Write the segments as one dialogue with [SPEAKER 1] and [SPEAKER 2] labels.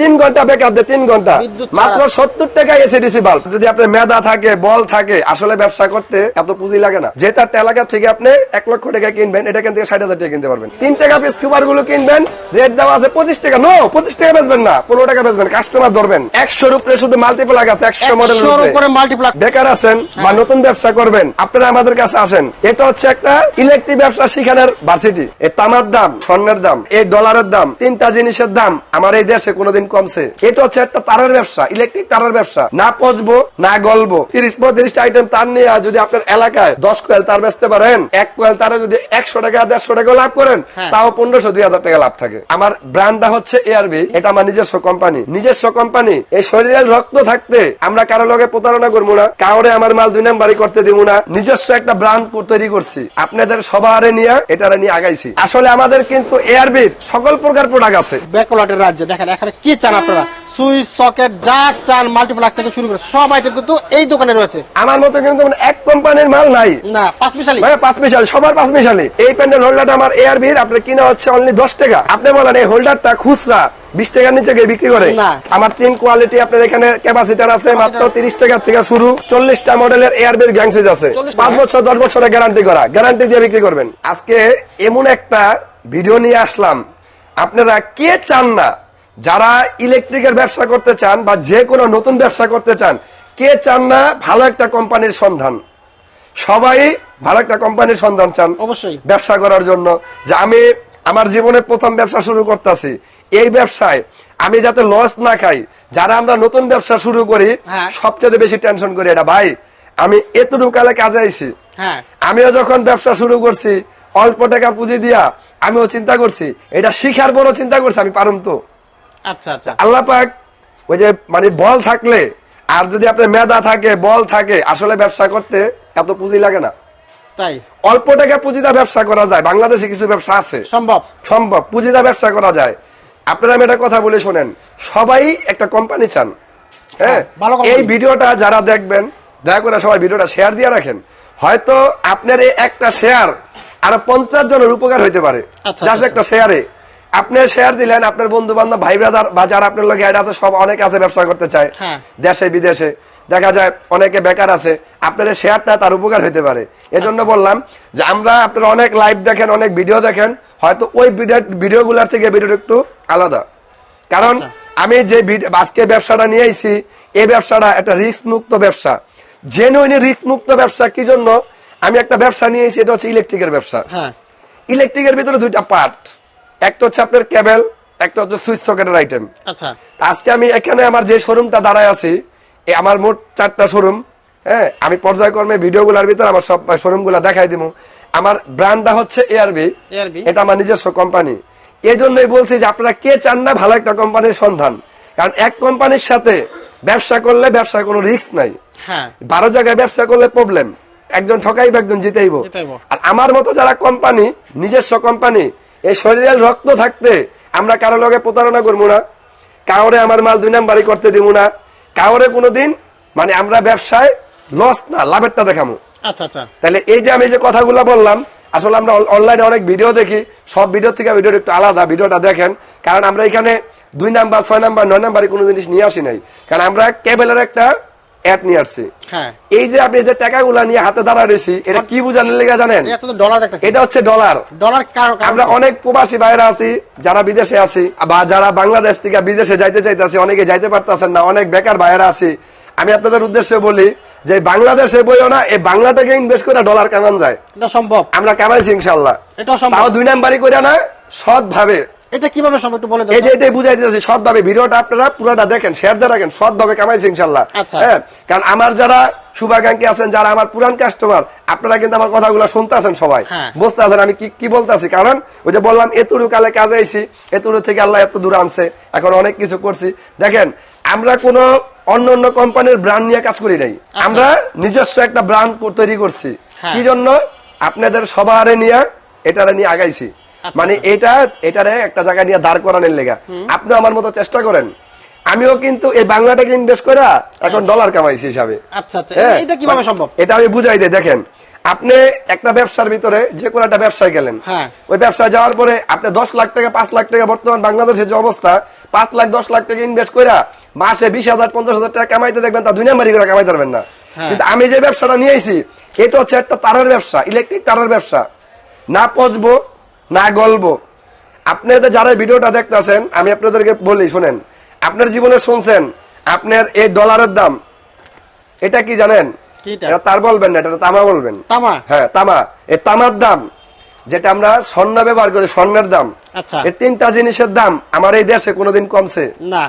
[SPEAKER 1] তিন ঘণ্টা ব্যাকআপ দেয় তিন
[SPEAKER 2] ঘণ্টা।
[SPEAKER 1] মাত্র সত্তর টাকা এসিডিসি বাল্ব যদি আপনার মেধা থাকে বল থাকে আসলে ব্যবসা করতে এত পুঁজি লাগে না। যে তার এলাকা থেকে আপনি এক লক্ষ টাকা কিনবেন এটা থেকে ষাট হাজার টাকা কিনতে পারবেন। তিন টাকা পিস সুপারগুলো কিনবেন রেট দেওয়া আছে পঁচিশ টাকা। নো পঁচিশ টাকা বেচবেন না পনেরো টাকা বেচবেন কাস্টমার ধরবেন। একশোর উপরে শুধু মাল্টিপ্লাগ আছে একশো মডেল বেকার আছেন বা নতুন ব্যবসা করবেন আপনারা আমাদের কাছে আসেন। এটা হচ্ছে একটা ইলেকট্রিক ব্যবসা শিখানোর ভার্সিটি এই তামার দাম স্বর্ণের দাম এই ডলারের দাম তিনটা জিনিসের দাম। আমার এই দেশে কোনোদিন কমছে। এটা হচ্ছে একটা তারের ব্যবসা ইলেকট্রিক তারের ব্যবসা। না পচবো না গলবো। তিরিশ পঁয়ত্রিশটা আইটেম তার নিয়ে যদি আপনার এলাকায় দশ কোয়েল তার বেচতে পারেন এক কোয়েল তারে যদি একশো টাকা দেড়শো টাকা লাভ করেন
[SPEAKER 2] হ্যাঁ।
[SPEAKER 1] তাও পনেরোশো দুই হাজার টাকা লাভ থাকে। আমার ব্র্যান্ডটা হচ্ছে এআরবি এটা আমার নিজস্ব কোম্পানি নিজস্ব কোম্পানি এই শরীরের রক্ত থাকতে আমরা কারও লগে প্রতারণা করব না কাউরে আমার মাল দুই নাম্বারই করতে দিব না। নিজস্ব একটা ব্র্যান্ড তৈরি করছি। আপনাদের সবারে নিয়ে এটারে নিয়ে আগাইছি। আসলে আমাদের কিন্তু এআরবির সকল প্রকার প্রোডাক্ট আছে।
[SPEAKER 2] ব্যাকওয়ার্ডের রাজ্যে দেখেন এখানে কি চান আপনারা। সুইচ সকেট যা চান মাল্টিপ্লাক থেকে শুরু করে সব আইটেম কিন্তু এই দোকানে রয়েছে।
[SPEAKER 1] আমার মতো কিন্তু এক কোম্পানির মাল নাই।
[SPEAKER 2] না পাঁচ মিশালি।
[SPEAKER 1] মানে পাঁচ মিশালি সবার পাঁচ মিশালি। এই প্যান্ডেল হোল্ডারটা আমার এয়ার এআরবির আপনার কিনা হচ্ছে অনলি দশ টাকা। আপনি বলেন এই হোল্ডারটা খুচরা বিশ টাকার নিচে গিয়ে বিক্রি করে। আমার তিন কোয়ালিটি আপনার এখানে ক্যাপাসিটার আছে মাত্র তিরিশ টাকা থেকে শুরু। চল্লিশটা মডেলের এআরবির গ্যাংসেজ আছে। পাঁচ বছর দশ বছরের গ্যারান্টি করা। গ্যারান্টি দিয়ে বিক্রি করবেন। আজকে এমন একটা ভিডিও নিয়ে আসলাম। আপনারা কে চান না? যারা ইলেকট্রিকের ব্যবসা করতে চান বা যে কোনো নতুন ব্যবসা করতে চান কে চান না ভালো একটা কোম্পানির সন্ধান? সবাই ভালো একটা কোম্পানির সন্ধান চান
[SPEAKER 2] অবশ্যই।
[SPEAKER 1] ব্যবসা করার জন্য। যে আমি আমার জীবনে প্রথম ব্যবসা শুরু করতেছি এই ব্যবসায় আমি যাতে লস না খাই যারা আমরা নতুন ব্যবসা শুরু করি
[SPEAKER 2] হ্যাঁ।
[SPEAKER 1] সবচেয়ে বেশি টেনশন করি এটা। ভাই আমি এতটুকু কালে কাজে আইছি।
[SPEAKER 2] হ্যাঁ।
[SPEAKER 1] আমিও যখন ব্যবসা শুরু করছি অল্প টাকা পুঁজি দিয়া আমিও চিন্তা করছি এটা শিখার বড় চিন্তা করছি আমি পারুম তো।
[SPEAKER 2] আচ্ছা আচ্ছা।
[SPEAKER 1] আল্লাহ পাক ওই যে মানে বল থাকলে আর যদি আপনার মেধা থাকে বল থাকে আসলে ব্যবসা করতে এত পুঁজি লাগে না।
[SPEAKER 2] তাই?
[SPEAKER 1] অল্প টাকা পুঁজিটা ব্যবসা করা যায় বাংলাদেশে কিছু ব্যবসা আছে।
[SPEAKER 2] সম্ভব।
[SPEAKER 1] সম্ভব পুঁজিটা ব্যবসা করা যায়। আপনারা আমি একটা কথা বলে শোনেন সবাই একটা কোম্পানি চান। হ্যাঁ?
[SPEAKER 2] হ্যাঁ।
[SPEAKER 1] এই ভিডিওটা যারা দেখবেন দয়া করে সবাই ভিডিওটা শেয়ার দিয়ে রাখেন। হয়তো আপনার এই একটা শেয়ার আরও পঞ্চাশ জনের উপকার হইতে পারে। জাস্ট
[SPEAKER 2] আচ্ছা,
[SPEAKER 1] একটা শেয়ারে আপনি শেয়ার দিলেন আপনার বন্ধু বান্ধব ভাই ব্রাদার বা যারা আপনার লোক অ্যাড আছে সব অনেক আছে ব্যবসা করতে চায়।
[SPEAKER 2] হ্যাঁ।
[SPEAKER 1] দেশে বিদেশে। দেখা যায় অনেকে বেকার আছে আপনার শেয়ারটা তার উপকার হইতে পারে। এজন্য বললাম যে আমরা আপনারা অনেক লাইভ দেখেন অনেক ভিডিও দেখেন হয়তো ওই ভিডিও গুলার থেকে ভিডিও একটু আলাদা। কারণ
[SPEAKER 2] আচ্ছা।
[SPEAKER 1] আমি যে আজকে ব্যবসাটা নিয়ে আইছি এই ব্যবসাটা একটা রিস্ক মুক্ত ব্যবসা। জেনুইন রিস্ক মুক্ত ব্যবসা কি জন্য? আমি একটা ব্যবসা নিয়ে আইছি এটা হচ্ছে ইলেকট্রিকের ব্যবসা।
[SPEAKER 2] হ্যাঁ।
[SPEAKER 1] ইলেকট্রিকের ভিতরে দুইটা পার্ট একটা হচ্ছে আপনার কেবল একটা হচ্ছে সুইচ সকেটের আইটেম
[SPEAKER 2] আচ্ছা।
[SPEAKER 1] আজকে আমি এখানে আমার যে শোরুমটা দাঁড়ায় আছি আমার মোট চারটা শোরুম হ্যাঁ? আমি পর্যায়ক্রমে ভিডিও গুলার ভিতরে আমার সব শোরুমগুলা দেখাই দিব আমার ব্র্যান্ডটা হচ্ছে এআরবি এটা আমার নিজস্ব কোম্পানি এই জন্যই বলছি যে আপনারা কে চান না ভালো একটা কোম্পানির সন্ধান। কারণ এক কোম্পানির সাথে ব্যবসা করলে ব্যবসার কোনো রিস্ক নাই।
[SPEAKER 2] হ্যাঁ।
[SPEAKER 1] বারো জায়গায় ব্যবসা করলে প্রবলেম একজন ঠকাইব একজন জিতেইব।
[SPEAKER 2] জিতাইবো।
[SPEAKER 1] আর আমার মতো যারা কোম্পানি নিজস্ব কোম্পানি এই শরীরের রক্ত থাকতে আমরা কারও লগে প্রতারণা করব না। কাউরে আমার মাল দুই নাম্বারই করতে দিব না। কাউরে কোনোদিন মানে আমরা ব্যবসায় লস না লাভেরটা দেখাবো।
[SPEAKER 2] আচ্ছা আচ্ছা।
[SPEAKER 1] তাহলে এই যে আমি যে কথাগুলো বললাম আসলে আমরা অনলাইনে অনেক ভিডিও দেখি সব ভিডিও থেকে ভিডিও একটু আলাদা ভিডিওটা দেখেন। কারণ আমরা এখানে দুই নাম্বার ছয় নাম্বার নয় নাম্বারে কোনো জিনিস নিয়ে আসি নাই। কারণ আমরা কেবলের একটা অ্যাড নিয়ে আসছি।
[SPEAKER 2] হ্যাঁ।
[SPEAKER 1] এই যে আপনি যে টাকাগুলা নিয়ে হাতে এটা কি বুঝানোর লেগে জানেন?
[SPEAKER 2] এটা তো ডলার দেখতেছি।
[SPEAKER 1] এটা হচ্ছে ডলার
[SPEAKER 2] ডলার
[SPEAKER 1] আমরা অনেক প্রবাসী বাইরে আছি যারা বিদেশে আছি বা যারা বাংলাদেশ থেকে বিদেশে যাইতে চাইতেছি অনেকে যাইতে পারতেছেন না অনেক বেকার বাইরে আছি। আমি আপনাদের উদ্দেশ্যে বলি যে বাংলাদেশে বইও না এই বাংলাটাকে ইনভেস্ট করে ডলার কামান যায়।
[SPEAKER 2] এটা সম্ভব।
[SPEAKER 1] আমরা কামাইছি ইনশাল্লাহ
[SPEAKER 2] এটাও সম্ভব।
[SPEAKER 1] দুই নাম্বারই করে না সৎ ভাবে
[SPEAKER 2] এটা কীভাবে সম্ভব একটু বলে
[SPEAKER 1] এই যে এটাই বুঝাই দিতেছি সৎ ভাবে ভিডিওটা আপনারা পুরোটা দেখেন শেয়ার দিয়ে রাখেন সৎ ভাবে কামাইছি ইনশাল্লাহ।
[SPEAKER 2] আচ্ছা।
[SPEAKER 1] হ্যাঁ কারণ আমার যারা শুভাকাঙ্ক্ষী আছেন যারা আমার পুরান কাস্টমার আপনারা কিন্তু আমার কথাগুলো শুনতে আছেন সবাই।
[SPEAKER 2] হ্যাঁ।
[SPEAKER 1] বুঝতে আছেন আমি কি কি বলতেছি? কারণ ওই যে বললাম এতুরু কালে কাজে আইছি এতুরু থেকে আল্লাহ এত দূর আনছে এখন অনেক কিছু করছি। দেখেন আমরা কোনো অন্য অন্য কোম্পানির ব্র্যান্ড নিয়ে কাজ করি নাই। আমরা নিজস্ব একটা ব্র্যান্ড তৈরি করছি।
[SPEAKER 2] হ্যাঁ।
[SPEAKER 1] কি জন্য? আপনাদের সবারে নিয়ে এটারে নিয়ে আগাইছি।
[SPEAKER 2] আচ্ছা,
[SPEAKER 1] মানে এটা এটারে একটা জায়গায় নিয়ে দাঁড় করানোর লেগা। আপনি আমার মতো চেষ্টা করেন। আমিও কিন্তু এই বাংলাটাকে ইনভেস্ট করে এখন ডলার কামাইছি হিসাবে।
[SPEAKER 2] আচ্ছা আচ্ছা।
[SPEAKER 1] হ্যাঁ,
[SPEAKER 2] এটা কীভাবে সম্ভব?
[SPEAKER 1] এটা আমি বুঝাই দিই দেখেন। আপনি একটা ব্যবসার ভিতরে যে কোনো একটা ব্যবসায় গেলেন।
[SPEAKER 2] হ্যাঁ।
[SPEAKER 1] ওই ব্যবসায় যাওয়ার পরে আপনি দশ লাখ টাকা পাঁচ লাখ টাকা বর্তমান বাংলাদেশের যে অবস্থা পাঁচ লাখ দশ লাখ টাকা ইনভেস্ট করে মাসে বিশ হাজার পঞ্চাশ হাজার টাকা কামাইতে দেখবেন তা দুই নাম্বারি করে কামাইতে পারবেন না।
[SPEAKER 2] হ্যাঁ।
[SPEAKER 1] কিন্তু আমি যে ব্যবসাটা নিয়েছি এটা হচ্ছে একটা তারের ব্যবসা ইলেকট্রিক তারের ব্যবসা। না পচবো না গল্প। আপনাদের যারা ভিডিওটা দেখতেছেন আমি আপনাদেরকে বলি শুনেন। আপনার জীবনে শুনছেন আপনার এই ডলারের দাম এটা কি জানেন? এটা তার বলবেন না এটা তামা বলবেন।
[SPEAKER 2] তামা?
[SPEAKER 1] হ্যাঁ তামা। এই তামার দাম যেটা আমরা স্বর্ণ ব্যবহার করি স্বর্ণের দাম
[SPEAKER 2] আচ্ছা।
[SPEAKER 1] এই তিনটা জিনিসের দাম আমার এই দেশে কোনোদিন কমছে।
[SPEAKER 2] না।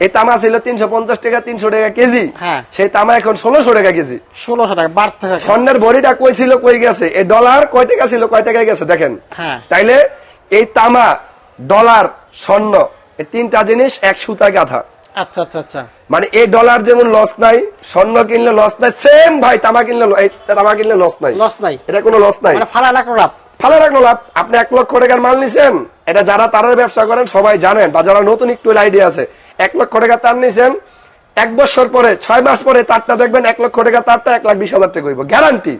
[SPEAKER 1] এই তামা ছিল তিনশো পঞ্চাশ টাকা তিনশো টাকা কেজি।
[SPEAKER 2] হ্যাঁ।
[SPEAKER 1] সেই তামা এখন ষোলোশো টাকা কেজি।
[SPEAKER 2] ষোলোশো টাকা বাড়তে
[SPEAKER 1] স্বর্ণের ভরিটা কই ছিল কই গেছে? এই ডলার কয় টাকা ছিল কয় টাকায় গেছে দেখেন।
[SPEAKER 2] হ্যাঁ।
[SPEAKER 1] তাইলে এই তামা ডলার স্বর্ণ এই তিনটা জিনিস এক সুতা গাথা।
[SPEAKER 2] আচ্ছা আচ্ছা আচ্ছা।
[SPEAKER 1] মানে এই ডলার যেমন লস নাই স্বর্ণ কিনলে লস নাই সেম ভাই তামা কিনলে তামা কিনলে লস নাই।
[SPEAKER 2] লস নাই।
[SPEAKER 1] এটা কোনো লস নাই।
[SPEAKER 2] মানে ফালা লাখ লাভ।
[SPEAKER 1] ভালো রাখল লাভ। আপনি এক লক্ষ টাকার মাল নিছেন এটা যারা তারের ব্যবসা করেন সবাই জানেন বা যারা নতুন একটু আইডিয়া আছে এক লক্ষ টাকা তার নিছেন। এক বছর পরে ছয় মাস পরে তারটা দেখবেন এক লক্ষ টাকা তারটা এক লাখ বিশ হাজার টাকা হইব। গ্যারান্টি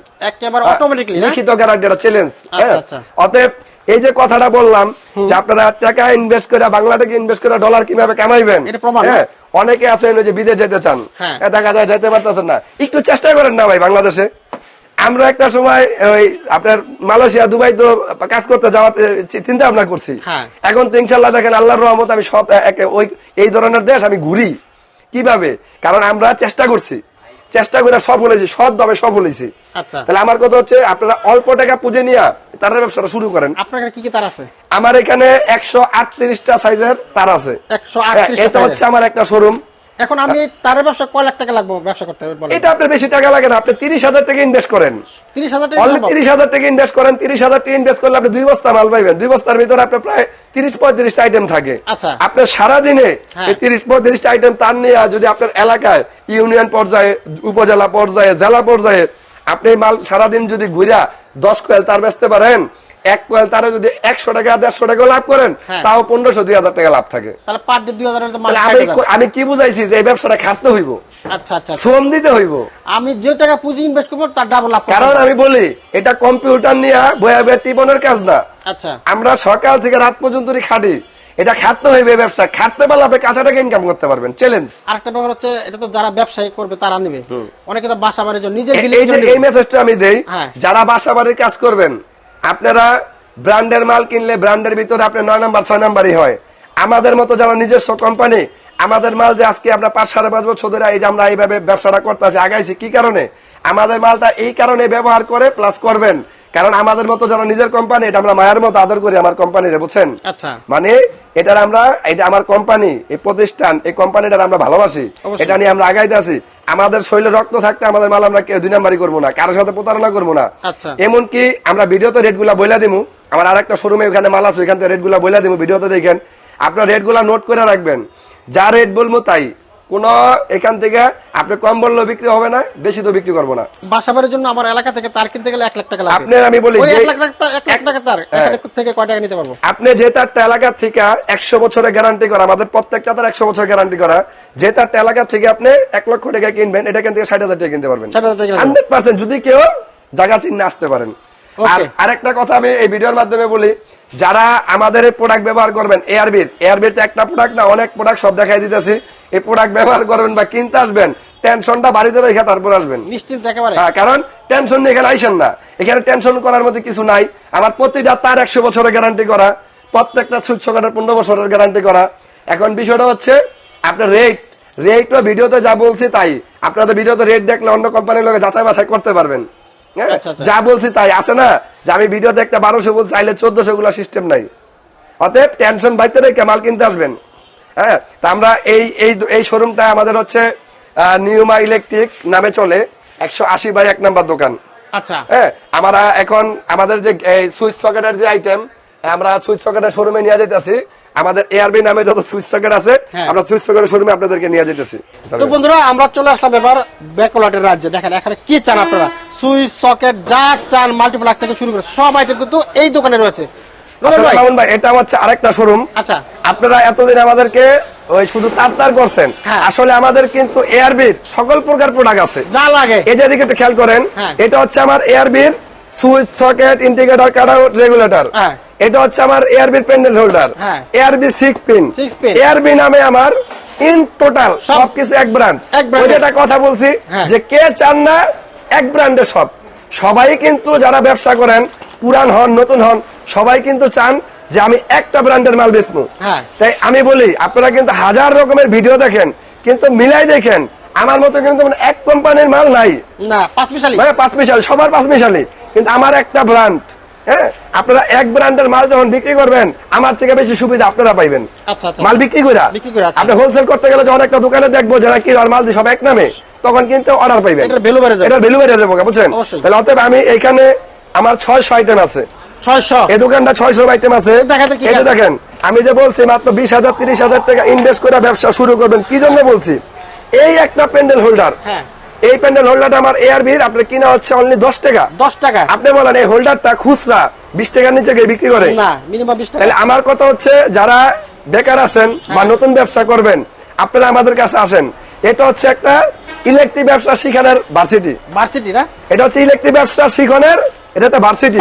[SPEAKER 1] লিখিত গ্যারান্টি এটা চ্যালেঞ্জ
[SPEAKER 2] আচ্ছা, আচ্ছা।
[SPEAKER 1] অতএব এই যে কথাটা বললাম যে আপনারা টাকা ইনভেস্ট করে বাংলা থেকে ইনভেস্ট করে ডলার কীভাবে কামাইবেন? হ্যাঁ, অনেকে আছেন ওই যে বিদেশ যেতে চান।
[SPEAKER 2] হ্যাঁ।
[SPEAKER 1] দেখা যায় যেতে পারতেছেন না। একটু চেষ্টা করেন না ভাই বাংলাদেশে। আমরা একটা সময় ওই আপনার মালয়েশিয়া দুবাই তো কাজ করতে যাওয়ার চি- চিন্তা ভাবনা করছি।
[SPEAKER 2] হ্যাঁ।
[SPEAKER 1] এখন তো ইনশাল্লাহ দেখেন আল্লাহর রহমত আমি সব ওই এই ধরনের দেশ আমি ঘুরি। কীভাবে? কারণ আমরা চেষ্টা করছি। চেষ্টা করে সফল হয়েছি সৎভাবে সফল হয়েছি।
[SPEAKER 2] আচ্ছা।
[SPEAKER 1] তাহলে আমার কথা হচ্ছে আপনারা অল্প টাকা পুঁজে নিয়ে তার ব্যবসাটা শুরু করেন।
[SPEAKER 2] আপনার কি কি তার আছে?
[SPEAKER 1] আমার এখানে একশো আটত্রিশটা সাইজের তার আছে। এটা হচ্ছে আমার একটা শোরুম
[SPEAKER 2] এখন আমি তারের ব্যবসা কয় লাখ টাকা লাগবে ব্যবসা করতে হবে
[SPEAKER 1] এটা আপনার বেশি টাকা লাগে না আপনি তিরিশ হাজার টাকা ইনভেস্ট করেন
[SPEAKER 2] তিরিশ হাজার টাকা?
[SPEAKER 1] তিরিশ হাজার টাকা ইনভেস্ট করেন তিরিশ হাজার টাকা ইনভেস্ট করলে আপনি দুই বস্তা মাল পাইবেন দুই বস্তার ভিতরে আপনার প্রায় তিরিশ পঁয়ত্রিশটা আইটেম থাকে
[SPEAKER 2] আচ্ছা।
[SPEAKER 1] আপনার সারাদিনে
[SPEAKER 2] হ্যাঁ।
[SPEAKER 1] এই তিরিশ পঁয়ত্রিশটা আইটেম তার নিয়ে যদি আপনার এলাকায় ইউনিয়ন পর্যায়ে উপজেলা পর্যায়ে জেলা পর্যায়ে আপনি মাল সারাদিন যদি ঘুরা দশ কোয়েল তার বেচতে পারেন এক কোয়েল তারে যদি একশো টাকা দেড়শো টাকা লাভ করেন
[SPEAKER 2] হ্যাঁ।
[SPEAKER 1] তাও পনেরোশো দুই হাজার টাকা লাভ থাকে। আমি কি বুঝাইছি যে এই ব্যবসাটা খাটতে হইব?
[SPEAKER 2] আচ্ছা আচ্ছা আচ্ছা।
[SPEAKER 1] শ্রম দিতে হইব।
[SPEAKER 2] আমি যে টাকা পুঁজি ইনভেস্ট করব তার ডাবল লাভ
[SPEAKER 1] কারণ আমি বলি এটা কম্পিউটার নিয়ে বয়া বয়া টিপনের কাজ না।
[SPEAKER 2] আচ্ছা।
[SPEAKER 1] আমরা সকাল থেকে রাত পর্যন্ত খাটি। এটা খাটতে হইবে ব্যবসা। খাটতে পারলে আপনি কাঁচা টাকা ইনকাম করতে পারবেন। চ্যালেঞ্জ
[SPEAKER 2] আরেকটা ব্যাপার হচ্ছে এটা তো যারা ব্যবসায়ী করবে তারা নেবে। অনেকে তো বাসা বাড়ির জন্য নিজে
[SPEAKER 1] এই মেসেজটা আমি দেই
[SPEAKER 2] হ্যাঁ।
[SPEAKER 1] যারা বাসা বাড়ির কাজ করবেন আপনারা ব্র্যান্ডের মাল কিনলে ব্র্যান্ডের ভিতরে আপনার নয় নাম্বার, ছয় নাম্বারই হয়। আমাদের মতো যারা নিজস্ব কোম্পানি আমাদের মাল যে আজকে আমরা পাঁচ, সাড়ে পাঁচ বছর ধরে এই যে আমরা এইভাবে ব্যবসাটা করতেছি, আগাইছি, কি কারণে? আমাদের মালটা এই কারণে ব্যবহার করে প্লাস করবেন। কারণ আমাদের মতো যারা নিজের কোম্পানি এটা আমরা মায়ের মতো আদর করি আমার কোম্পানিরে বুঝছেন?
[SPEAKER 2] আচ্ছা।
[SPEAKER 1] মানে এটার আমরা এটা আমার কোম্পানি এই প্রতিষ্ঠান এই কোম্পানিটার আমরা ভালোবাসি এটা নিয়ে আমরা আগাইতে আছি। আমাদের শরীরে রক্ত থাকতে আমাদের মাল আমরা কেউ দুই নাম্বারই করব না কারোর সাথে প্রতারণা করব না।
[SPEAKER 2] আচ্ছা।
[SPEAKER 1] এমনকি আমরা ভিডিওতে রেটগুলা বইলা দিমু। আমার আর একটা শোরুমে ওখানে মাল আছে ওইখান থেকে রেটগুলা বইলা দিমু ভিডিওতে দেখেন। আপনার রেটগুলা নোট করে রাখবেন। যা রেট বলব তাই। কোন এখান থেকে আপনি কম বললেও বিক্রি হবে না বেশি তো বিক্রি করব না।
[SPEAKER 2] বাসা বাড়ির জন্য আমার এলাকা থেকে তার কিনতে গেলে এক লাখ টাকা
[SPEAKER 1] আপনার আমি বলি হ্যাঁ।
[SPEAKER 2] এখানে থেকে কয় টাকা নিতে পারব?
[SPEAKER 1] আপনি যে তারটা এলাকা থেকে একশো বছরের গ্যারান্টি করা আমাদের প্রত্যেকটা তার একশো বছর গ্যারান্টি করা যে তারটা এলাকা থেকে আপনি এক লক্ষ টাকা কিনবেন এটা এখান থেকে ষাট হাজার টাকা কিনতে পারবেন।
[SPEAKER 2] 60,000 টাকা কিনতে
[SPEAKER 1] হান্ড্রেড পার্সেন্ট যদি কেউ জায়গা চিহ্নে আসতে পারেন। আর আরেকটা কথা আমি এই ভিডিওর মাধ্যমে বলি যারা আমাদের প্রোডাক্ট ব্যবহার করবেন এয়ারবির এয়ারবির একটা প্রোডাক্ট না অনেক প্রোডাক্ট সব দেখাই দিতেছি। এই প্রোডাক্ট ব্যবহার করবেন বা কিনতে আসবেন টেনশনটা বাড়িতে রেখে তারপর আসবেন।
[SPEAKER 2] নিশ্চিন্ত একেবারে।
[SPEAKER 1] হ্যাঁ, কারণ টেনশন নিয়ে এখানে আইসেন না। এখানে টেনশন করার মধ্যে কিছু নাই। আমার প্রতিটা তার একশো বছরের গ্যারান্টি করা প্রত্যেকটা সুইচ সকেটের পনেরো বছরের গ্যারান্টি করা। এখন বিষয়টা হচ্ছে আপনার রেট রেটও ভিডিওতে যা বলছি তাই। আপনাদের ভিডিওতে রেট দেখলে অন্য কোম্পানির লোকে যাচাই বাছাই করতে পারবেন। হ্যাঁ?
[SPEAKER 2] আচ্ছা, আচ্ছা।
[SPEAKER 1] যা বলছি তাই। আছে না? যে আমি ভিডিওতে একটা বারোশো বলছি চাইলে চোদ্দশো গুলা সিস্টেম নাই। অতএব টেনশন বাইতে রেখে মাল কিনতে আসবেন। হ্যাঁ? তা আমরা এই এই এই শোরুমটা আমাদের হচ্ছে নিউমা ইলেকট্রিক নামে চলে। একশো আশি বাই এক নাম্বার দোকান।
[SPEAKER 2] আচ্ছা।
[SPEAKER 1] হ্যাঁ? আমরা এখন আমাদের যে সুইচ সকেটের যে আইটেম আমরা সুইচ সকেটের শোরুমে নিয়ে যেতেছি আমাদের এআরবি নামে যত সুইচ সকেট আছে
[SPEAKER 2] হ্যাঁ।
[SPEAKER 1] আমরা সুইচ সকেটের শোরুমে আপনাদেরকে নিয়ে যেতেছি
[SPEAKER 2] তো বন্ধুরা আমরা চলে আসলাম এবার ব্যাকওয়ার্ডের রাজ্যে। দেখেন এখানে কি চান আপনারা? সুইচ সকেট যা চান মাল্টিপ্লাক থেকে শুরু করে সব আইটেম কিন্তু এই দোকানে রয়েছে।
[SPEAKER 1] মামুন ভাই এটা হচ্ছে আরেকটা শোরুম
[SPEAKER 2] আচ্ছা।
[SPEAKER 1] আপনারা এতদিন আমাদেরকে ওই শুধু তার তার করছেন। আসলে আমাদের কিন্তু এআরবির সকল প্রকার প্রোডাক্ট আছে।
[SPEAKER 2] যা লাগে।
[SPEAKER 1] এই যে একটু খেয়াল করেন। এটা হচ্ছে আমার এয়ারবির switch socket indicator cut regulator. এটা হচ্ছে আমার ARB pendant holder. Six pin
[SPEAKER 2] Six
[SPEAKER 1] নামে আমার ইন টোটাল সবকিছু এক ব্র্যান্ড
[SPEAKER 2] এক
[SPEAKER 1] ওই যেটা কথা বলছি
[SPEAKER 2] হ্যাঁ।
[SPEAKER 1] যে কে চান না এক ব্র্যান্ডের সব। সবাই কিন্তু যারা ব্যবসা করেন পুরান হন নতুন হন সবাই কিন্তু চান যে আমি একটা ব্র্যান্ডের মাল বেচবো।
[SPEAKER 2] হ্যাঁ।
[SPEAKER 1] তাই আমি বলি আপনারা কিন্তু হাজার রকমের ভিডিও দেখেন কিন্তু মিলাই দেখেন আমার মতো কিন্তু মানে এক কোম্পানির মাল নাই।
[SPEAKER 2] না পাঁচ মিশালি।
[SPEAKER 1] মানে পাঁচ মিশালি সবার পাঁচ মিশালি কিন্তু আমার একটা ব্র্যান্ড হ্যাঁ? আপনারা এক ব্র্যান্ডের মাল যখন বিক্রি করবেন আমার থেকে বেশি সুবিধা আপনারা পাইবেন।
[SPEAKER 2] আচ্ছা আচ্ছা।
[SPEAKER 1] মাল বিক্রি করে
[SPEAKER 2] আচ্ছা।
[SPEAKER 1] আপনি হোলসেল করতে গেলে যখন একটা দোকানে দেখব যারা কি আর মাল দিয়ে সব এক নামে তখন কিন্তু অর্ডার পাইবেন।
[SPEAKER 2] যাবে।
[SPEAKER 1] ভ্যালু বেড়ে যাবে বুঝছেন? তাহলে অতএব আমি এখানে আমার ছয়শো আইটেম আছে।
[SPEAKER 2] ছয়শো।
[SPEAKER 1] এই দোকানটা ছয়শো আইটেম আছে। এটা দেখেন আমি যে বলছি মাত্র বিশ হাজার তিরিশ হাজার টাকা ইনভেস্ট করে ব্যবসা শুরু করবেন কি জন্য বলছি? এই একটা প্যান্ডেল হোল্ডার
[SPEAKER 2] হ্যাঁ।
[SPEAKER 1] এই প্যান্ডেল হোল্ডারটা আমার এআরবির আপনার কিনা হচ্ছে অনলি দশ টাকা।
[SPEAKER 2] দশ টাকা।
[SPEAKER 1] আপনি বলেন এই হোল্ডারটা খুচরা বিশ টাকার নিচে গিয়ে বিক্রি করে?
[SPEAKER 2] না মিনিমাম বিশ টাকা।
[SPEAKER 1] তাহলে আমার কথা হচ্ছে যারা বেকার আছেন বা
[SPEAKER 2] হ্যাঁ।
[SPEAKER 1] নতুন ব্যবসা করবেন আপনারা আমাদের কাছে আসেন। এটা হচ্ছে একটা ইলেকট্রিক ব্যবসা শিখানোর ভার্সিটি
[SPEAKER 2] ভার্সিটি না?
[SPEAKER 1] এটা হচ্ছে ইলেকট্রিক ব্যবসা শিখনের এটা একটা ভার্সিটি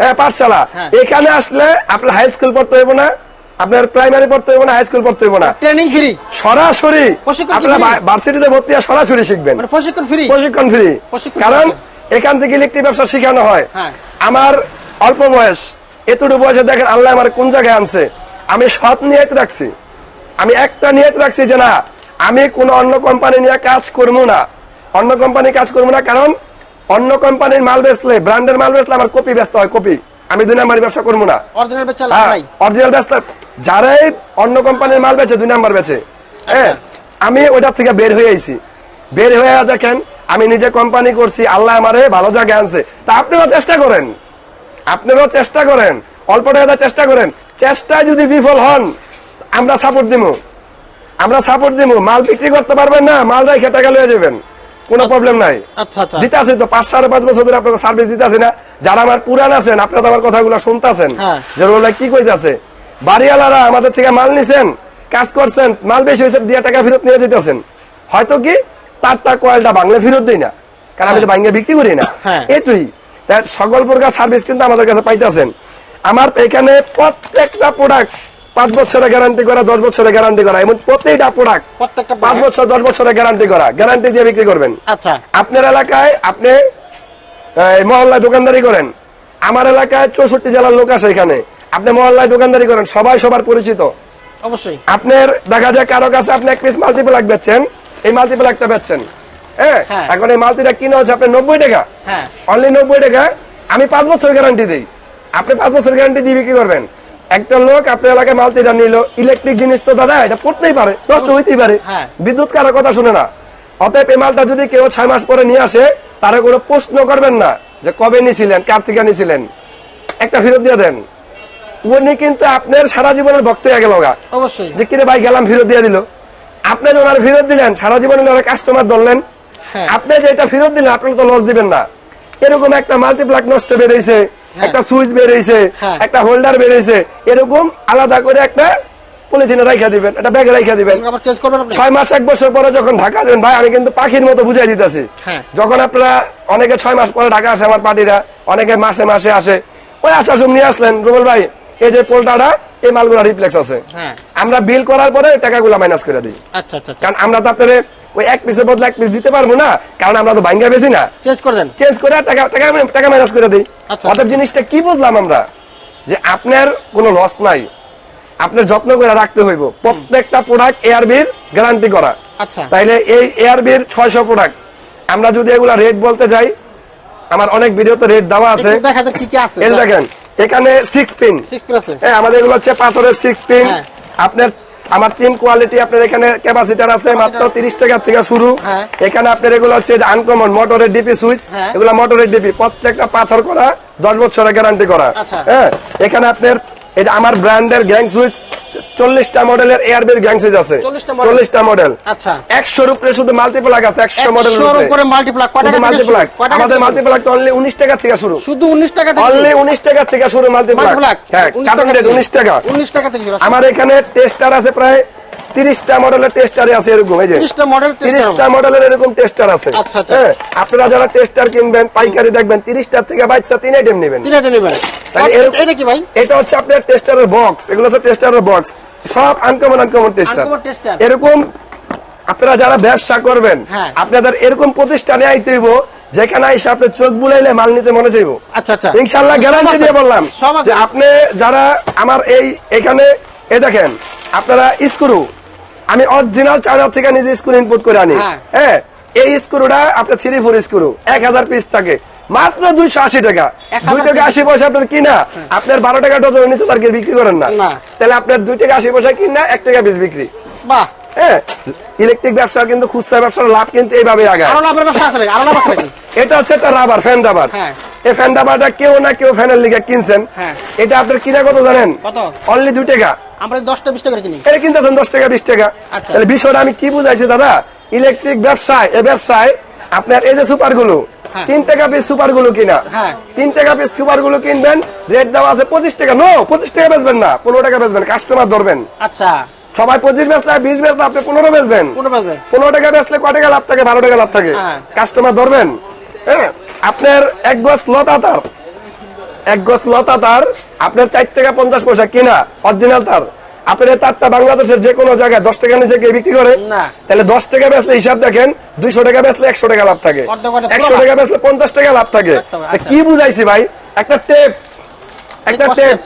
[SPEAKER 1] হ্যাঁ পাঠশালা।
[SPEAKER 2] হ্যাঁ।
[SPEAKER 1] এখানে আসলে আপনার হাই স্কুল পড়তে না আপনার প্রাইমারি পড়তে না হাই স্কুল পড়তে না।
[SPEAKER 2] ট্রেনিং ফ্রি
[SPEAKER 1] সরাসরি আপনারা ভার্সিটিতে ভর্তি সরাসরি শিখবেন।
[SPEAKER 2] মানে প্রশিক্ষণ ফ্রি
[SPEAKER 1] প্রশিক্ষণ ফ্রি কারণ এখান থেকে ইলেকট্রিক ব্যবসা শেখানো হয়।
[SPEAKER 2] হ্যাঁ।
[SPEAKER 1] আমার অল্প বয়স। এতটুকু বয়সে দেখেন আল্লাহ আমার কোন জায়গায় আনছে। আমি সৎ নিয়ত রাখছি। আমি একটা নিয়ত রাখছি যে না আমি কোন অন্য কোম্পানি নিয়ে কাজ করব না। অন্য কোম্পানি কাজ করব না কারণ অন্য কোম্পানির মাল বেচলে ব্র্যান্ডের মাল বেচলে আমার কপি ব্যস্ত হয় কপি। আমি দুই নাম্বারই ব্যবসা করব না।
[SPEAKER 2] অরিজিনাল বেচা
[SPEAKER 1] হ্যাঁ,
[SPEAKER 2] নাই।
[SPEAKER 1] অরিজিনাল ব্যস্ত যারাই অন্য কোম্পানির মাল বেচে দুই নাম্বার বেচে। হ্যাঁ আমি ওইটার থেকে বের হয়ে আইছি। বের হয়ে দেখেন আমি নিজে কোম্পানি করছি আল্লাহ আমারে ভালো জায়গায় আনছে। তা আপনারাও চেষ্টা করেন। আপনারাও চেষ্টা করেন। অল্প টাকাটা চেষ্টা করেন। চেষ্টায় যদি বিফল হন আমরা সাপোর্ট দিব আমরা সাপোর্ট দিব মাল বিক্রি করতে পারবেন না মাল রেখে টাকা লয়ে যাবেন। কোনো প্রবলেম নাই।
[SPEAKER 2] আচ্ছা আচ্ছা।
[SPEAKER 1] দিতে আছে তো পাঁচ সাড়ে পাঁচ বছর ধরে আপনাকে সার্ভিস দিতে আছে না। যারা আমার পুরান আছেন আপনারা তো আমার কথাগুলো শুনতেছেন।
[SPEAKER 2] হ্যাঁ।
[SPEAKER 1] যে ওগুলা কি কইতাছে? বাড়িওয়ালারা আমাদের থেকে মাল নিছেন কাজ করছেন মাল বেশি হয়েছে দিয়ে টাকা ফেরত নিয়ে যেতেছেন হয়তো কি তারটা কয়েলটা বাংলা ফেরত দিই না কারণ আমি তো বাংলা বিক্রি করি না।
[SPEAKER 2] হ্যাঁ।
[SPEAKER 1] এটুই সকল প্রকার সার্ভিস কিন্তু আমাদের কাছে পাইতেছেন। আমার এখানে প্রত্যেকটা প্রোডাক্ট পাঁচ বছরের গ্যারান্টি করা দশ বছরের গ্যারান্টি করা এবং প্রত্যেকটা প্রোডাক্ট
[SPEAKER 2] প্রত্যেকটা
[SPEAKER 1] পাঁচ বছর দশ বছরের গ্যারান্টি করা গ্যারান্টি দিয়ে বিক্রি করবেন।
[SPEAKER 2] আচ্ছা।
[SPEAKER 1] আপনার এলাকায় আপনি মহল্লায় দোকানদারি করেন। আমার এলাকায় চৌষট্টি জেলার লোক আছে এখানে। আপনি মহল্লায় দোকানদারি করেন সবাই সবার পরিচিত।
[SPEAKER 2] অবশ্যই।
[SPEAKER 1] আপনার দেখা যায় কারও কাছে আপনি এক পিস মাল্টিপ্লাক বেচছেন এই মাল্টিপ্লাকটা বেচছেন। হ্যাঁ?
[SPEAKER 2] হ্যাঁ।
[SPEAKER 1] এখন এই মাল্টিটা কিনা হচ্ছে আপনার নব্বই টাকা।
[SPEAKER 2] হ্যাঁ।
[SPEAKER 1] অনলি নব্বই টাকা আমি পাঁচ বছর গ্যারান্টি দিই। আপনি পাঁচ বছর গ্যারান্টি দিয়ে বিক্রি করবেন। একটা লোক আপনার এলাকায় মালতিটা নিল ইলেকট্রিক জিনিস তো দাদা এটা পড়তেই পারে নষ্ট হইতেই পারে।
[SPEAKER 2] হ্যাঁ।
[SPEAKER 1] বিদ্যুৎ কারও কথা শুনে না। অতএব এই মালটা যদি কেউ ছয় মাস পরে নিয়ে আসে তারা কোনো প্রশ্ন করবেন না যে কবে নিছিলেন কার থেকে নিছিলেন। একটা ফেরত দিয়ে দেন। উনি কিন্তু আপনার সারা জীবনের ভক্ত হয়ে গেল
[SPEAKER 2] অবশ্যই।
[SPEAKER 1] যে কিরে ভাই গেলাম ফেরত দিয়ে দিল। আপনি যখন আর ফেরত দিলেন সারা জীবনের কাস্টমার ধরলেন।
[SPEAKER 2] হ্যাঁ।
[SPEAKER 1] আপনি যে এটা ফেরত দিলেন আপনি তো লস দিবেন না। এরকম একটা মাল্টিপ্লাক নষ্ট বেরিয়েছে একটা সুইচ বেরিয়েছে
[SPEAKER 2] হ্যাঁ।
[SPEAKER 1] একটা হোল্ডার বেরিয়েছে এরকম আলাদা করে একটা পলিথিনে রাইখা দিবেন একটা ব্যাগে রাইখা দিবেন। ছয় মাস এক বছর পরে যখন ঢাকা আসবেন ভাই আমি কিন্তু পাখির মতো বুঝাই দিতেছি।
[SPEAKER 2] হ্যাঁ।
[SPEAKER 1] যখন আপনারা অনেকে ছয় মাস পরে ঢাকা আসে আমার পার্টিরা অনেকে মাসে মাসে আসে। ওই আসার সময় নিয়ে আসলেন রুবেল ভাই এই যে পোলটাটা এই মালগুলা রিপ্লেক্স আছে।
[SPEAKER 2] হ্যাঁ।
[SPEAKER 1] আমরা বিল করার পরে টাকাগুলো মাইনাস করে দিই।
[SPEAKER 2] আচ্ছা আচ্ছা আচ্ছা।
[SPEAKER 1] কারণ আমরা তো আপনার ওই এক পিসের বদলে এক পিস দিতে পারব না কারণ আমরা তো ভাঙ্গা বেশি না।
[SPEAKER 2] চেঞ্জ করে দেন।
[SPEAKER 1] চেঞ্জ করে টাকা টাকা টাকা মাইনাস করে দিই।
[SPEAKER 2] আচ্ছা।
[SPEAKER 1] অর্থাৎ জিনিসটা কি বুঝলাম আমরা? যে আপনার কোনো লস নাই। আপনার যত্ন করে রাখতে হইব। প্রত্যেকটা প্রোডাক্ট এআরবির গ্যারান্টি করা।
[SPEAKER 2] আচ্ছা।
[SPEAKER 1] তাইলে এই এআরবির ছয়শো প্রোডাক্ট আমরা যদি এগুলা রেট বলতে যাই আমার অনেক ভিডিওতে রেট দেওয়া আছে।
[SPEAKER 2] দেখা যাক কি কি আছে।
[SPEAKER 1] এই দেখেন এখানে সিক্স পিন
[SPEAKER 2] সিক্স প্লাসে
[SPEAKER 1] হ্যাঁ আমাদের এগুলো হচ্ছে পাথরের সিক্স পিন
[SPEAKER 2] হ্যাঁ।
[SPEAKER 1] আপনার আমার তিন কোয়ালিটি আপনার এখানে ক্যাপাসিটার আছে মাত্র তিরিশ টাকা থেকে শুরু
[SPEAKER 2] হ্যাঁ।
[SPEAKER 1] এখানে আপনার এগুলো হচ্ছে যে আনকমন মোটরের ডিপি সুইচ। এগুলো মোটরের ডিপি প্রত্যেকটা পাথর করা দশ বছরের গ্যারান্টি করা
[SPEAKER 2] আচ্ছা।
[SPEAKER 1] হ্যাঁ এখানে আপনার এই যে আমার ব্র্যান্ডের গ্যাং সুইচ চল্লিশটা মডেলের এয়ারবির গ্যাং সুইচ আছে। চল্লিশটা মডেল
[SPEAKER 2] আচ্ছা।
[SPEAKER 1] একশোর উপরে শুধু মাল্টিপ্লাক আছে একশো মডেল
[SPEAKER 2] উপরে মাল্টিপ্লাক
[SPEAKER 1] আমাদের মাল্টিপ্লাক অনলি উনিশ টাকা থেকে শুরু।
[SPEAKER 2] শুধু উনিশ টাকা
[SPEAKER 1] অনলি উনিশ টাকা থেকে শুরু মাল্টিপ্লাক
[SPEAKER 2] মাল্টিপ্লাক
[SPEAKER 1] হ্যাঁ উনিশ টাকা
[SPEAKER 2] উনিশ টাকা। থেকে
[SPEAKER 1] আমার এখানে টেস্টার আছে প্রায় তিরিশটা মডেলের টেস্টারে আছে এরকম এই যে।
[SPEAKER 2] তিরিশটা
[SPEAKER 1] মডেলের এরকম টেস্টার আছে। হ্যাঁ, আপনারা যারা টেস্টার কিনবেন পাইকারি দেখবেন তিরিশটার থেকে বাচ্চা তিন আইটেম নেবেন।
[SPEAKER 2] তিন হাজার নেবেন।
[SPEAKER 1] তাহলে এরকম-
[SPEAKER 2] এটা কি ভাই?
[SPEAKER 1] এটা হচ্ছে আপনার টেস্টারের বক্স এগুলো হচ্ছে টেস্টারের বক্স সব আনকমন আনকমন টেস্টার এরকম আপনারা যারা ব্যবসা করবেন
[SPEAKER 2] হ্যাঁ।
[SPEAKER 1] আপনাদের এরকম প্রতিষ্ঠানে আইতে হইব যেখানে এসে আপনি চোখ বুলাইলে মাল নিতে মনে চাইব।
[SPEAKER 2] আচ্ছা আচ্ছা।
[SPEAKER 1] ইনশাল্লাহ গ্যারান্টি দিয়ে বললাম যে আপনি যারা আমার এই এখানে এ দেখেন আপনারা স্ক্রু আমি অরিজিনাল চায়না থেকে নিজে স্ক্রু ইনপুট করে আনি।
[SPEAKER 2] হ্যাঁ।
[SPEAKER 1] হ্যাঁ এই স্ক্রুটা আপনার থ্রি ফোর স্ক্রু এক হাজার পিস থাকে। মাত্র দুইশো আশি টাকা। দুই টাকা আশি পয়সা আপনার কিনা আপনার বারো টাকা ডজনের নিচে তার বিক্রি করেন না। তাহলে আপনার দুই টাকা আশি পয়সা কিনা এক টাকা পিস বিক্রি।
[SPEAKER 2] বাহ।
[SPEAKER 1] হ্যাঁ ইলেকট্রিক ব্যবসা কিন্তু খুচরা ব্যবসার লাভ কিন্তু এইভাবে আগায়? এটা হচ্ছে একটা রাবার ফ্যান রাবার
[SPEAKER 2] হ্যাঁ।
[SPEAKER 1] এই ফ্যান রাবারটা কেউ না কেউ ফ্যানের লিগে কিনছেন।
[SPEAKER 2] হ্যাঁ।
[SPEAKER 1] এটা আপনার কিনা কত জানেন?
[SPEAKER 2] কত?
[SPEAKER 1] অনলি দুই টাকা।
[SPEAKER 2] আমরা দশটা বিশ টাকা কিনি।
[SPEAKER 1] এটা কিনতেছেন দশ টাকা বিশ টাকা।
[SPEAKER 2] আচ্ছা।
[SPEAKER 1] তাহলে বিষয়টা আমি কি বুঝাইছি দাদা? ইলেকট্রিক ব্যবসায় এই ব্যবসায় আপনার এই যে সুপারগুলো
[SPEAKER 2] হ্যাঁ।
[SPEAKER 1] তিন টাকা পিস সুপারগুলো কিনা।
[SPEAKER 2] হ্যাঁ।
[SPEAKER 1] তিন টাকা পিস সুপারগুলো কিনবেন রেট দেওয়া আছে পঁচিশ টাকা। নো পঁচিশ টাকা বেচবেন না পনেরো টাকা বেচবেন কাস্টমার ধরবেন।
[SPEAKER 2] আচ্ছা।
[SPEAKER 1] সবাই পঁচিশ বেচলে বিশ বেচলে আপনি পনেরো বেচবেন। পনেরো টাকা বেচলে ক টাকা লাভ থাকে? বারো টাকা লাভ থাকে। কাস্টমার ধরবেন। হ্যাঁ। আপনার এক গছ লতা তার। এক গছ লতা তার আপনার চার টাকা পঞ্চাশ পয়সা কিনা অরিজিনাল তার। আপনার তারটা বাংলাদেশের যে কোনো জায়গায় দশ টাকা নিচে কে বিক্রি করে তাহলে দশ টাকা বেচলে হিসাব দেখেন দুইশো টাকা বেচলে একশো টাকা লাভ থাকে। একশো টাকা বেচলে পঞ্চাশ টাকা লাভ থাকে।
[SPEAKER 2] আচ্ছা।
[SPEAKER 1] কি বুঝাইছি ভাই? একটা টেপ একটা টেপ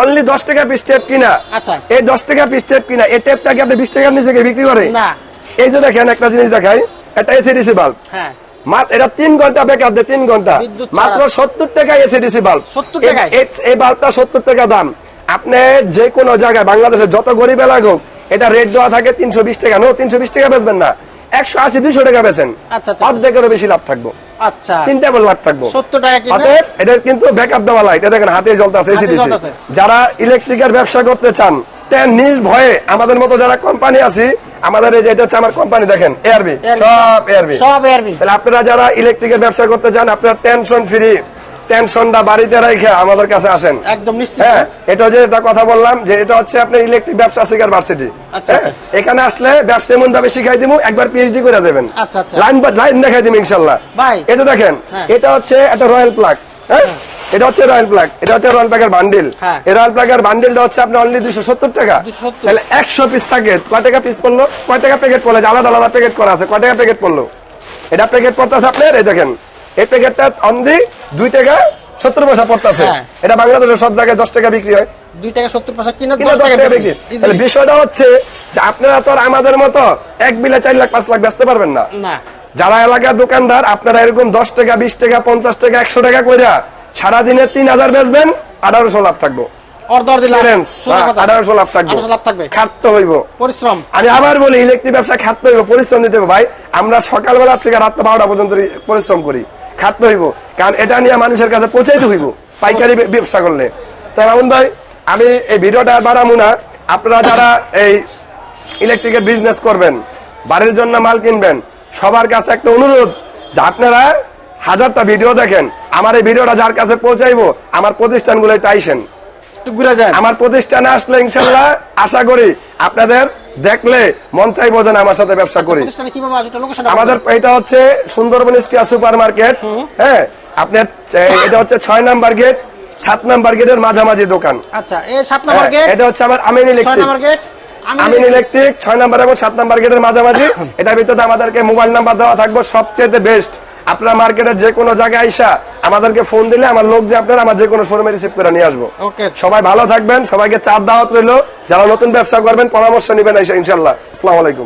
[SPEAKER 1] অনলি দশ টাকা পিস টেপ কিনা।
[SPEAKER 2] আচ্ছা।
[SPEAKER 1] এই দশ টাকা পিস টেপ কিনা এই টেপটাকে আপনি বিশ টাকার নিচে বিক্রি করে? এই যে দেখেন একটা জিনিস দেখাই। একটা এসিডিসি বাল্ব
[SPEAKER 2] হ্যাঁ।
[SPEAKER 1] এটা তিন ঘণ্টা বেকার দেয় তিন
[SPEAKER 2] ঘণ্টা।
[SPEAKER 1] মাত্র সত্তর টাকা এসিডিসি বাল্ব। এই বাল্বটা সত্তর টাকা দাম। আপনি যে কোনো জায়গায় যত গরিব লাগুক এটা রেট দেওয়া থাকে তিনশো বিশ টাকা। নো তিনশো বিশ টাকা বেচবেন না। একশো আশি দুইশো টাকা বেচেন।
[SPEAKER 2] আচ্ছা, আচ্ছা।
[SPEAKER 1] অর্ধেকেরও বেশি লাভ থাকব।
[SPEAKER 2] আচ্ছা।
[SPEAKER 1] তিনটা লাভ থাকব। অতএব এটা কিন্তু ব্যাকআপ দেওয়া লাইট এটা দেখেন হাতে জ্বলতে আছে এসিডিসি। যারা ইলেকট্রিকের ব্যবসা করতে চান নিজ ভয়ে আমাদের মতো যারা কোম্পানি আছে আমাদের এই যে এটা হচ্ছে আমার কোম্পানি দেখেন এআরবি সব এআরবি
[SPEAKER 2] সব এয়ারবি
[SPEAKER 1] তাহলে আপনারা যারা ইলেকট্রিকের ব্যবসা করতে চান আপনার টেনশন ফ্রি টেনশনটা বাড়িতে রেখে আমাদের কাছে আসেন।
[SPEAKER 2] একদম নিশ্চিত।
[SPEAKER 1] হ্যাঁ এটা যে এটা কথা বললাম যে এটা হচ্ছে আপনার ইলেকট্রিক ব্যবসা শিকার ভার্সিটি
[SPEAKER 2] আচ্ছা, আচ্ছা।
[SPEAKER 1] এখানে আসলে ব্যবসা এমন ভাবে শিখাই দিব একবার পিএইচডি করে যাবেন।
[SPEAKER 2] আচ্ছা, আচ্ছা।
[SPEAKER 1] লাইন লাইন দেখাই দিব ইনশাল্লাহ।
[SPEAKER 2] ভাই।
[SPEAKER 1] এটা দেখেন
[SPEAKER 2] হ্যাঁ।
[SPEAKER 1] এটা হচ্ছে একটা রয়্যাল প্লাগ হ্যাঁ। এটা হচ্ছে রয়্যাল প্লাগ এটা হচ্ছে রয়্যাল প্লাগের বান্ডিল। এই রয়্যাল প্লাগের বান্ডিলটা হচ্ছে আপনার অনলি দুশো সত্তর টাকা। তাহলে একশো পিস থাকে কয় টাকা পিস পড়ল? কয় টাকা প্যাকেট পড়ল? আলাদা আলাদা প্যাকেট করা আছে কয় টাকা প্যাকেট পড়ল? এটা প্যাকেট পড়তেছে আপনার এই দেখেন এই প্যাকেটটা অনলি টাকা সত্তর পয়সা পড়তেছে।
[SPEAKER 2] হ্যাঁ।
[SPEAKER 1] এটা বাংলাদেশের সব জায়গায় দশ টাকা বিক্রি হয়।
[SPEAKER 2] টাকা পয়সা কিনা টাকা বিক্রি।
[SPEAKER 1] তাহলে বিষয়টা হচ্ছে যে আপনারা তো আর আমাদের মতো এক বিলে চার লাখ পাঁচ লাখ বেচতে পারবেন না।
[SPEAKER 2] না।
[SPEAKER 1] যারা এলাকার দোকানদার আপনারা এরকম দশ টাকা বিশ টাকা পঞ্চাশ টাকা একশো টাকা করে সারাদিনে তিন হাজার বেচবেন আঠারোশো লাভ থাকব। হ্যাঁ, আঠারোশো লাভ থাকব।
[SPEAKER 2] 1800 লাভ থাকবে।
[SPEAKER 1] খাটতে হইব।
[SPEAKER 2] পরিশ্রম।
[SPEAKER 1] আমি আবার বলি ইলেকট্রিক ব্যবসা খাটতে হইব পরিশ্রম দিতে হবে ভাই আমরা সকালবেলা থেকে রাত বারোটা পর্যন্ত পরিশ্রম করি খাটতে হইব। কারণ এটা নিয়ে মানুষের কাছে পৌঁছাইতে হইব পাইকারি ব্যবসা করলে। তাই মামুন ভাই আমি এই ভিডিওটা বাড়াবো না। আপনারা যারা এই ইলেকট্রিকের বিজনেস করবেন বাড়ির জন্য মাল কিনবেন সবার কাছে একটা অনুরোধ যে আপনারা হাজারটা ভিডিও দেখেন আমার এই ভিডিওটা যার কাছে পৌঁছাইবো আমার প্রতিষ্ঠানগুলো টাইসেন আমার প্রতিষ্ঠানে আসলে ইনশাল্লাহ আশা করি আপনাদের দেখলে মন চাইব যেন আমার সাথে ব্যবসা করি।
[SPEAKER 2] প্রতিষ্ঠানে আসবে? লোকেশন
[SPEAKER 1] আমাদের এটা হচ্ছে সুন্দরবন স্কোয়ার সুপার মার্কেট হ্যাঁ আপনার এটা হচ্ছে ছয় নাম্বার গেট সাত নাম্বার গেটের মাঝামাঝি দোকান।
[SPEAKER 2] আচ্ছা
[SPEAKER 1] হ্যাঁ, এটা হচ্ছে আমার আমিন ইলেকট্রিক। আমিন ইলেকট্রিক। ছয় নাম্বার এবং সাত নাম্বার গেটের মাঝামাঝি। এটার ভিতরে আমাদেরকে মোবাইল নাম্বার দেওয়া থাকবে সবচেয়ে বেস্ট আপনার মার্কেটের যে কোনো জায়গায় আইসা আমাদেরকে ফোন দিলে আমার লোক যে আপনার আমার যে কোনো শোরুমে রিসিভ করে নিয়ে আসব। সবাই ভালো থাকবেন সবাইকে চার দাওয়াত রইল। যারা নতুন ব্যবসা করবেন পরামর্শ নেবেন ইনশাল্লাহ আসসালামু আলাইকুম।